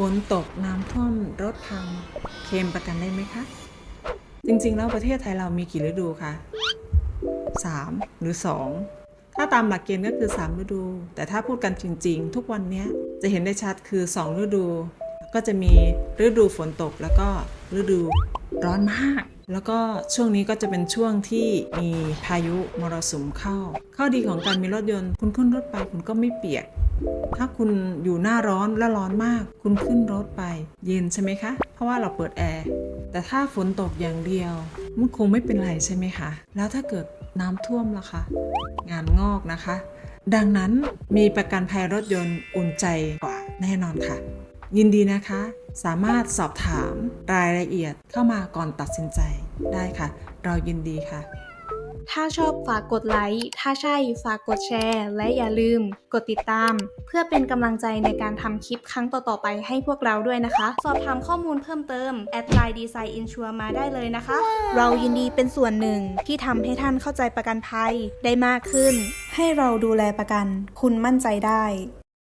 ฝนตกน้ำท่วมรถพังเคมประกันได้ไหมคะ จริงๆ แล้วประเทศไทยเรามีกี่ฤดูคะสามหรือสองถ้าตามหลักเกณฑ์ก็คือ 3 ฤดู แต่ถ้าพูดกันจริง ๆ ทุกวันนี้จะเห็นได้ชัดคือ 2 ฤดู ก็จะมีฤดูฝนตกแล้วก็ฤดูร้อนมาก แล้วก็ช่วงนี้ก็จะเป็นช่วงที่มีพายุมรสุมเข้า ข้อดีของการมีรถยนต์ คุณขึ้นรถไปคุณก็ไม่เปียก ถ้าคุณอยู่หน้าร้อนและร้อนมาก คุณขึ้นรถไปเย็นใช่ไหมคะ เพราะว่าเราเปิดแอร์ แต่ถ้าฝนตกอย่างเดียว มันคงไม่เป็นไรใช่ไหมคะ แล้วถ้าเกิดน้ำท่วมล่ะคะ งานงอกนะคะ ดังนั้นมีประกันภัยรถยนต์อุ่นใจกว่าแน่นอนค่ะ ยินดีนะคะ สามารถสอบถามรายละเอียดเข้ามาก่อนตัดสินใจได้ค่ะ เรายินดีค่ะ ถ้าชอบฝากกดไลค์ ถ้าใช่ฝากกดแชร์ และอย่าลืมกดติดตาม เพื่อเป็นกำลังใจในการทำคลิปครั้งต่อๆไปให้พวกเราด้วยนะคะ สอบถามข้อมูลเพิ่มเติมแอดไลน์ดีไซน์อินชัวมาได้เลยนะคะ เรายินดีเป็นส่วนหนึ่งที่ทำให้ท่านเข้าใจประกันภัยได้มากขึ้น ให้เราดูแลประกัน คุณมั่นใจได้